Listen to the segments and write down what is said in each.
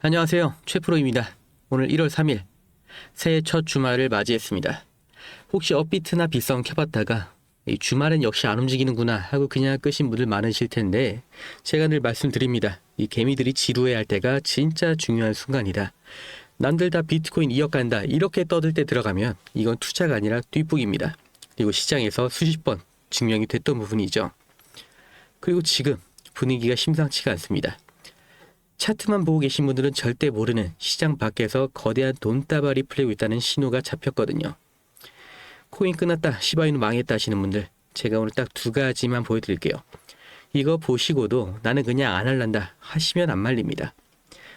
안녕하세요. 최프로입니다. 오늘 1월 3일 새해 첫 주말을 맞이했습니다. 혹시 업비트나 빗성 켜봤다가 이 주말엔 역시 안 움직이는구나 하고 그냥 끄신 분들 많으실 텐데 제가 늘 말씀드립니다. 이 개미들이 지루해할 때가 진짜 중요한 순간이다. 남들 다 비트코인 2억 간다 이렇게 떠들 때 들어가면 이건 투자가 아니라 뒷북입니다. 그리고 시장에서 수십 번 증명이 됐던 부분이죠. 그리고 지금 분위기가 심상치가 않습니다. 차트만 보고 계신 분들은 절대 모르는 시장 밖에서 거대한 돈다발이 풀리고 있다는 신호가 잡혔거든요. 코인 끝났다, 시바이누 망했다 하시는 분들, 제가 오늘 딱 두 가지만 보여드릴게요. 이거 보시고도 나는 그냥 안 할란다 하시면 안 말립니다.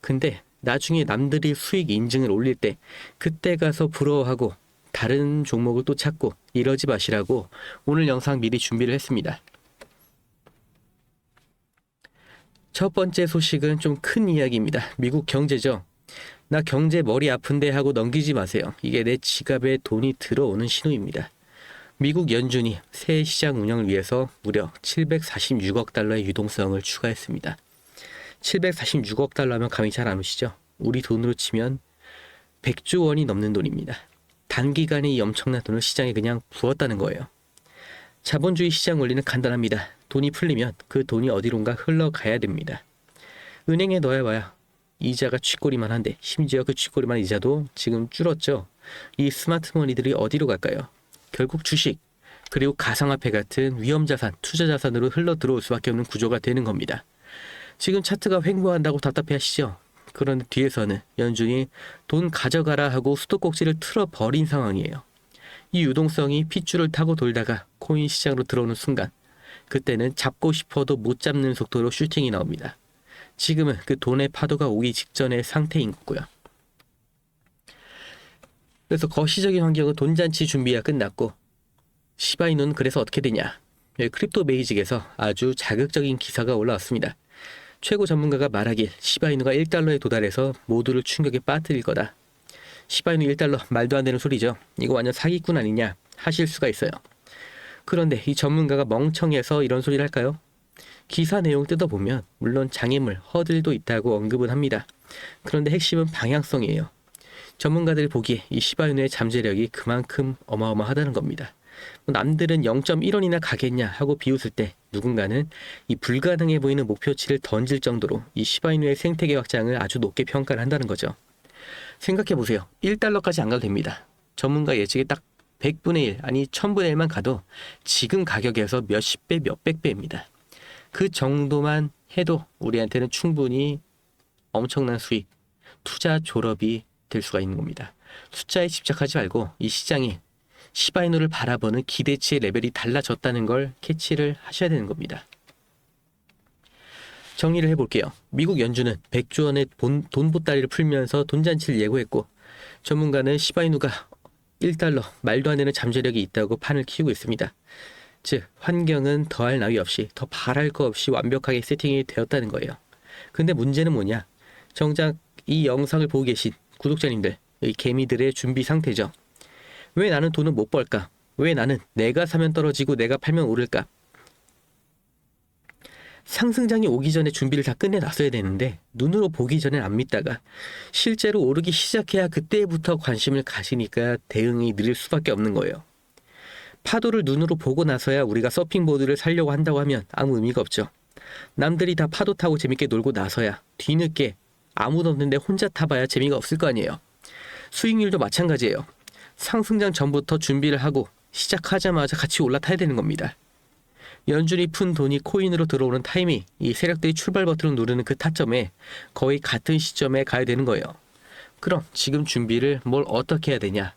근데 나중에 남들이 수익 인증을 올릴 때 그때 가서 부러워하고 다른 종목을 또 찾고 이러지 마시라고 오늘 영상 미리 준비를 했습니다. 첫 번째 소식은 좀 큰 이야기입니다. 미국 경제죠. 나 경제 머리 아픈데 하고 넘기지 마세요. 이게 내 지갑에 돈이 들어오는 신호입니다. 미국 연준이 새 시장 운영을 위해서 무려 746억 달러의 유동성을 추가했습니다. 746억 달러면 감이 잘 안 오시죠? 우리 돈으로 치면 100조 원이 넘는 돈입니다. 단기간에 이 엄청난 돈을 시장에 그냥 부었다는 거예요. 자본주의 시장 원리는 간단합니다. 돈이 풀리면 그 돈이 어디론가 흘러가야 됩니다. 은행에 넣어봐야 이자가 쥐꼬리만 한데 심지어 그 쥐꼬리만 이자도 지금 줄었죠. 이 스마트머니들이 어디로 갈까요? 결국 주식 그리고 가상화폐 같은 위험자산, 투자자산으로 흘러 들어올 수밖에 없는 구조가 되는 겁니다. 지금 차트가 횡보한다고 답답해 하시죠? 그런데 뒤에서는 연준이 돈 가져가라 하고 수도꼭지를 틀어버린 상황이에요. 이 유동성이 핏줄을 타고 돌다가 코인 시장으로 들어오는 순간 그때는 잡고 싶어도 못 잡는 속도로 슈팅이 나옵니다. 지금은 그 돈의 파도가 오기 직전의 상태인 거고요. 그래서 거시적인 환경은 돈잔치 준비가 끝났고 시바이누는 그래서 어떻게 되냐? 예, 크립토 베이직에서 아주 자극적인 기사가 올라왔습니다. 최고 전문가가 말하길 시바이누가 1달러에 도달해서 모두를 충격에 빠뜨릴 거다. 시바이누 1달러 말도 안 되는 소리죠. 이거 완전 사기꾼 아니냐 하실 수가 있어요. 그런데 이 전문가가 멍청해서 이런 소리를 할까요? 기사 내용 뜯어보면 물론 장애물, 허들도 있다고 언급은 합니다. 그런데 핵심은 방향성이에요. 전문가들 보기에 이 시바이누의 잠재력이 그만큼 어마어마하다는 겁니다. 뭐 남들은 0.1원이나 가겠냐 하고 비웃을 때 누군가는 이 불가능해 보이는 목표치를 던질 정도로 이 시바이누의 생태계 확장을 아주 높게 평가를 한다는 거죠. 생각해 보세요. 1달러까지 안 가도 됩니다. 전문가 예측에 딱 100분의 1 아니 1000분의 1만 가도 지금 가격에서 몇십 배 몇백 배입니다. 그 정도만 해도 우리한테는 충분히 엄청난 수익, 투자 졸업이 될 수가 있는 겁니다. 숫자에 집착하지 말고 이 시장이 시바이누를 바라보는 기대치의 레벨이 달라졌다는 걸 캐치를 하셔야 되는 겁니다. 정리를 해볼게요. 미국 연준은 100조 원의 돈, 돈 보따리를 풀면서 돈잔치를 예고했고 전문가는 시바이누가 1달러 말도 안 되는 잠재력이 있다고 판을 키우고 있습니다. 즉 환경은 더할 나위 없이 더 바랄 거 없이 완벽하게 세팅이 되었다는 거예요. 근데 문제는 뭐냐? 정작 이 영상을 보고 계신 구독자님들, 이 개미들의 준비 상태죠. 왜 나는 돈을 못 벌까? 왜 나는 내가 사면 떨어지고 내가 팔면 오를까? 상승장이 오기 전에 준비를 다 끝내놨어야 되는데 눈으로 보기 전엔 안 믿다가 실제로 오르기 시작해야 그때부터 관심을 가시니까 대응이 느릴 수밖에 없는 거예요. 파도를 눈으로 보고 나서야 우리가 서핑보드를 살려고 한다고 하면 아무 의미가 없죠. 남들이 다 파도 타고 재밌게 놀고 나서야 뒤늦게 아무도 없는데 혼자 타봐야 재미가 없을 거 아니에요. 수익률도 마찬가지예요. 상승장 전부터 준비를 하고 시작하자마자 같이 올라타야 되는 겁니다. 연준이 푼 돈이 코인으로 들어오는 타이밍, 이 세력들이 출발 버튼을 누르는 그 타점에 거의 같은 시점에 가야 되는 거예요. 그럼 지금 준비를 뭘 어떻게 해야 되냐?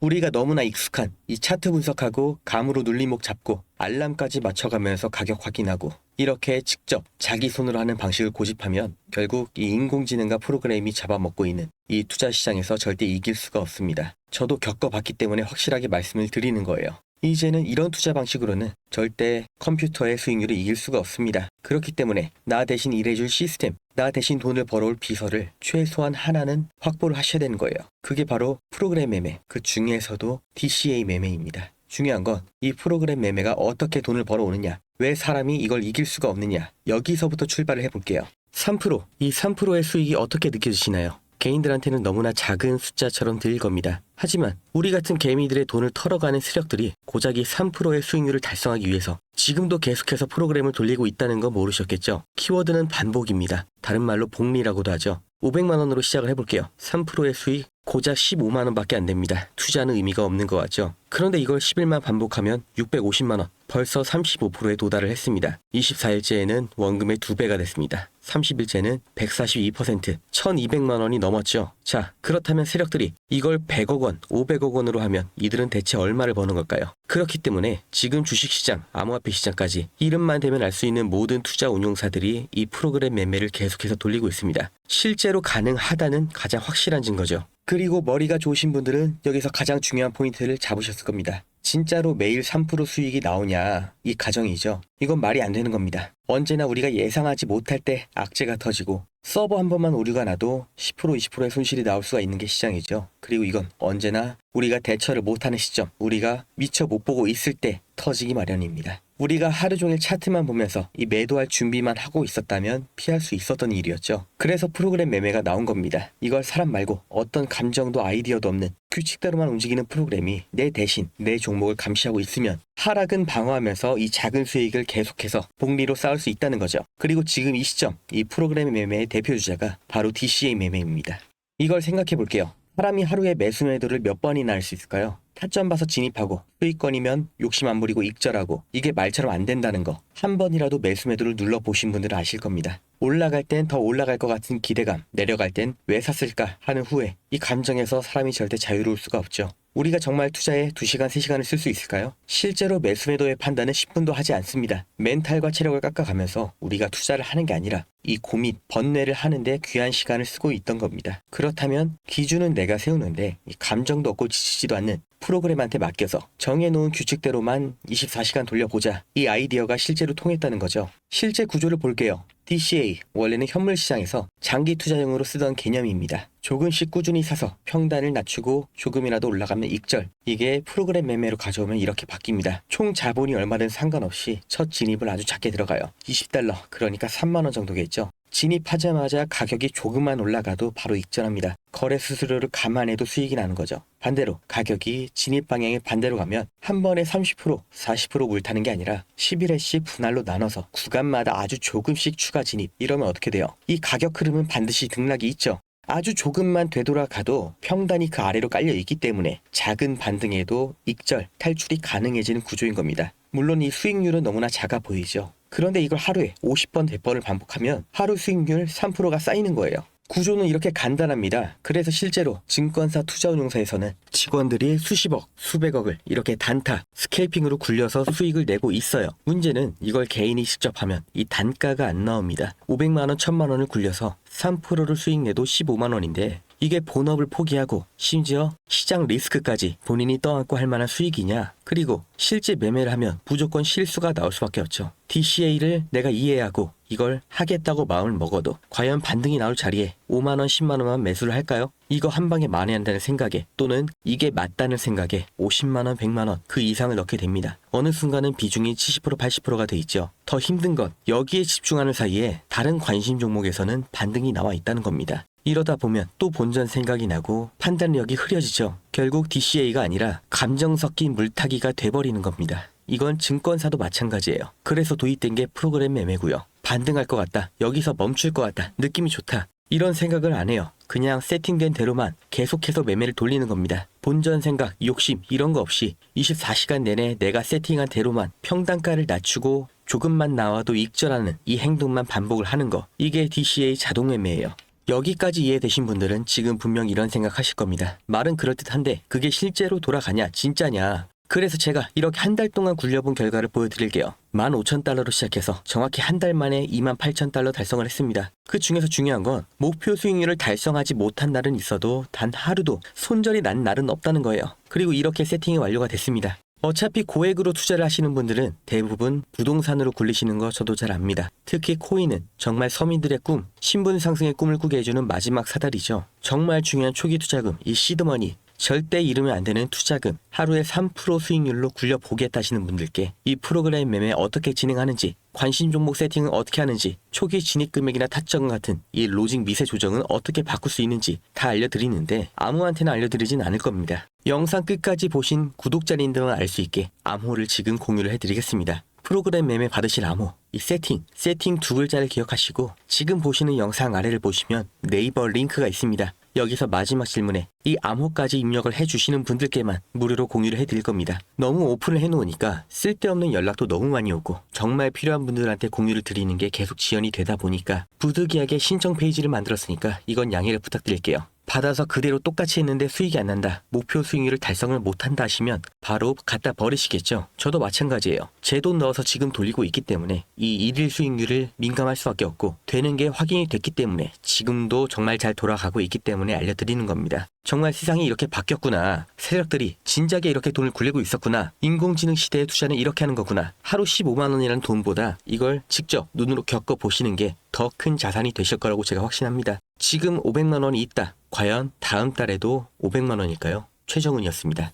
우리가 너무나 익숙한 이 차트 분석하고 감으로 눌림목 잡고 알람까지 맞춰가면서 가격 확인하고 이렇게 직접 자기 손으로 하는 방식을 고집하면 결국 이 인공지능과 프로그램이 잡아먹고 있는 이 투자 시장에서 절대 이길 수가 없습니다. 저도 겪어봤기 때문에 확실하게 말씀을 드리는 거예요. 이제는 이런 투자 방식으로는 절대 컴퓨터의 수익률을 이길 수가 없습니다. 그렇기 때문에 나 대신 일해줄 시스템, 나 대신 돈을 벌어올 비서를 최소한 하나는 확보를 하셔야 되는 거예요. 그게 바로 프로그램 매매, 그 중에서도 DCA 매매입니다. 중요한 건 이 프로그램 매매가 어떻게 돈을 벌어오느냐, 왜 사람이 이걸 이길 수가 없느냐, 여기서부터 출발을 해볼게요. 3%, 이 3%의 수익이 어떻게 느껴지시나요? 개인들한테는 너무나 작은 숫자처럼 들릴 겁니다. 하지만 우리 같은 개미들의 돈을 털어가는 세력들이 고작 이 3%의 수익률을 달성하기 위해서 지금도 계속해서 프로그램을 돌리고 있다는 거 모르셨겠죠? 키워드는 반복입니다. 다른 말로 복리라고도 하죠. 500만 원으로 시작을 해볼게요. 3%의 수익 고작 15만 원밖에 안 됩니다. 투자는 의미가 없는 것 같죠? 그런데 이걸 10일만 반복하면 650만 원, 벌써 35%에 도달을 했습니다. 24일째에는 원금의 2배가 됐습니다. 30일째는 142%, 1200만 원이 넘었죠. 자, 그렇다면 세력들이 이걸 100억 원, 500억 원으로 하면 이들은 대체 얼마를 버는 걸까요? 그렇기 때문에 지금 주식시장, 암호화폐 시장까지 이름만 대면 알 수 있는 모든 투자 운용사들이 이 프로그램 매매를 계속해서 돌리고 있습니다. 실제로 가능하다는 가장 확실한 증거죠. 그리고 머리가 좋으신 분들은 여기서 가장 중요한 포인트를 잡으셨을 겁니다. 진짜로 매일 3% 수익이 나오냐 이 가정이죠. 이건 말이 안 되는 겁니다. 언제나 우리가 예상하지 못할 때 악재가 터지고 서버 한 번만 오류가 나도 10% 20%의 손실이 나올 수가 있는 게 시장이죠. 그리고 이건 언제나 우리가 대처를 못하는 시점, 우리가 미처 못 보고 있을 때 터지기 마련입니다. 우리가 하루 종일 차트만 보면서 이 매도할 준비만 하고 있었다면 피할 수 있었던 일이었죠. 그래서 프로그램 매매가 나온 겁니다. 이걸 사람 말고 어떤 감정도 아이디어도 없는 규칙대로만 움직이는 프로그램이 내 대신 내 종목을 감시하고 있으면 하락은 방어하면서 이 작은 수익을 계속해서 복리로 쌓을 수 있다는 거죠. 그리고 지금 이 시점 이 프로그램 매매의 대표 주자가 바로 DCA 매매입니다. 이걸 생각해 볼게요. 사람이 하루에 매수 매도를 몇 번이나 할 수 있을까요? 타점 봐서 진입하고 수익권이면 욕심 안 부리고 익절하고 이게 말처럼 안 된다는 거 한 번이라도 매수 매도를 눌러 보신 분들은 아실 겁니다. 올라갈 땐 더 올라갈 것 같은 기대감, 내려갈 땐 왜 샀을까 하는 후회 이 감정에서 사람이 절대 자유로울 수가 없죠. 우리가 정말 투자에 2시간, 3시간을 쓸 수 있을까요? 실제로 매수 매도의 판단은 10분도 하지 않습니다. 멘탈과 체력을 깎아가면서 우리가 투자를 하는 게 아니라 이 고민, 번뇌를 하는데 귀한 시간을 쓰고 있던 겁니다. 그렇다면 기준은 내가 세우는데 이 감정도 없고 지치지도 않는 프로그램한테 맡겨서 정해놓은 규칙대로만 24시간 돌려보자. 이 아이디어가 실제로 통했다는 거죠. 실제 구조를 볼게요. DCA, 원래는 현물 시장에서 장기 투자용으로 쓰던 개념입니다. 조금씩 꾸준히 사서 평단을 낮추고 조금이라도 올라가면 익절. 이게 프로그램 매매로 가져오면 이렇게 바뀝니다. 총 자본이 얼마든 상관없이 첫 진입을 아주 작게 들어가요. 20달러, 그러니까 3만원 정도겠죠. 진입하자마자 가격이 조금만 올라가도 바로 익절합니다. 거래 수수료를 감안해도 수익이 나는 거죠. 반대로 가격이 진입 방향의 반대로 가면 한 번에 30%, 40% 물타는 게 아니라 11회씩 분할로 나눠서 구간마다 아주 조금씩 추가 진입. 이러면 어떻게 돼요? 이 가격 흐름은 반드시 등락이 있죠. 아주 조금만 되돌아가도 평단이 그 아래로 깔려 있기 때문에 작은 반등에도 익절, 탈출이 가능해지는 구조인 겁니다. 물론 이 수익률은 너무나 작아 보이죠. 그런데 이걸 하루에 50번, 100번을 반복하면 하루 수익률 3%가 쌓이는 거예요. 구조는 이렇게 간단합니다. 그래서 실제로 증권사 투자운용사에서는 직원들이 수십억, 수백억을 이렇게 단타, 스케이핑으로 굴려서 수익을 내고 있어요. 문제는 이걸 개인이 직접 하면 이 단가가 안 나옵니다. 500만원, 1000만원을 굴려서 3%를 수익 내도 15만원인데 이게 본업을 포기하고 심지어 시장 리스크까지 본인이 떠안고 할 만한 수익이냐? 그리고 실제 매매를 하면 무조건 실수가 나올 수밖에 없죠. DCA를 내가 이해하고 이걸 하겠다고 마음을 먹어도 과연 반등이 나올 자리에 5만원, 10만원만 매수를 할까요? 이거 한 방에 만회한다는 생각에 또는 이게 맞다는 생각에 50만원, 100만원 그 이상을 넣게 됩니다. 어느 순간은 비중이 70%, 80%가 돼 있죠. 더 힘든 건 여기에 집중하는 사이에 다른 관심 종목에서는 반등이 나와 있다는 겁니다. 이러다 보면 또 본전 생각이 나고 판단력이 흐려지죠. 결국 DCA가 아니라 감정 섞인 물타기가 돼버리는 겁니다. 이건 증권사도 마찬가지예요. 그래서 도입된 게 프로그램 매매고요. 반등할 것 같다. 여기서 멈출 것 같다. 느낌이 좋다. 이런 생각을 안 해요. 그냥 세팅된 대로만 계속해서 매매를 돌리는 겁니다. 본전 생각, 욕심 이런 거 없이 24시간 내내 내가 세팅한 대로만 평단가를 낮추고 조금만 나와도 익절하는 이 행동만 반복을 하는 거. 이게 DCA 자동 매매예요. 여기까지 이해되신 분들은 지금 분명 이런 생각 하실 겁니다. 말은 그럴듯한데 그게 실제로 돌아가냐, 진짜냐. 그래서 제가 이렇게 한 달 동안 굴려본 결과를 보여드릴게요. 15,000달러로 시작해서 정확히 한 달 만에 28,000달러 달성을 했습니다. 그 중에서 중요한 건 목표 수익률을 달성하지 못한 날은 있어도 단 하루도 손절이 난 날은 없다는 거예요. 그리고 이렇게 세팅이 완료가 됐습니다. 어차피 고액으로 투자를 하시는 분들은 대부분 부동산으로 굴리시는 거 저도 잘 압니다. 특히 코인은 정말 서민들의 꿈, 신분 상승의 꿈을 꾸게 해주는 마지막 사다리죠. 정말 중요한 초기 투자금, 이 시드머니, 절대 잃으면 안 되는 투자금 하루에 3% 수익률로 굴려보겠다시는 분들께 이 프로그램 매매 어떻게 진행하는지 관심 종목 세팅은 어떻게 하는지 초기 진입 금액이나 타점 같은 이 로직 미세 조정은 어떻게 바꿀 수 있는지 다 알려드리는데 아무한테나 알려드리진 않을 겁니다. 영상 끝까지 보신 구독자님들만 알 수 있게 암호를 지금 공유를 해드리겠습니다. 프로그램 매매 받으실 암호, 이 세팅, 세팅 두 글자를 기억하시고 지금 보시는 영상 아래를 보시면 네이버 링크가 있습니다. 여기서 마지막 질문에 이 암호까지 입력을 해주시는 분들께만 무료로 공유를 해드릴 겁니다. 너무 오픈을 해놓으니까 쓸데없는 연락도 너무 많이 오고 정말 필요한 분들한테 공유를 드리는 게 계속 지연이 되다 보니까 부득이하게 신청 페이지를 만들었으니까 이건 양해를 부탁드릴게요. 받아서 그대로 똑같이 했는데 수익이 안 난다. 목표 수익률을 달성을 못한다 하시면 바로 갖다 버리시겠죠. 저도 마찬가지예요. 제 돈 넣어서 지금 돌리고 있기 때문에 이 일일 수익률을 민감할 수밖에 없고 되는 게 확인이 됐기 때문에 지금도 정말 잘 돌아가고 있기 때문에 알려드리는 겁니다. 정말 세상이 이렇게 바뀌었구나. 세력들이 진작에 이렇게 돈을 굴리고 있었구나. 인공지능 시대의 투자는 이렇게 하는 거구나. 하루 15만 원이라는 돈보다 이걸 직접 눈으로 겪어 보시는 게 더 큰 자산이 되실 거라고 제가 확신합니다. 지금 500만 원이 있다. 과연 다음 달에도 500만 원일까요? 최정훈이었습니다.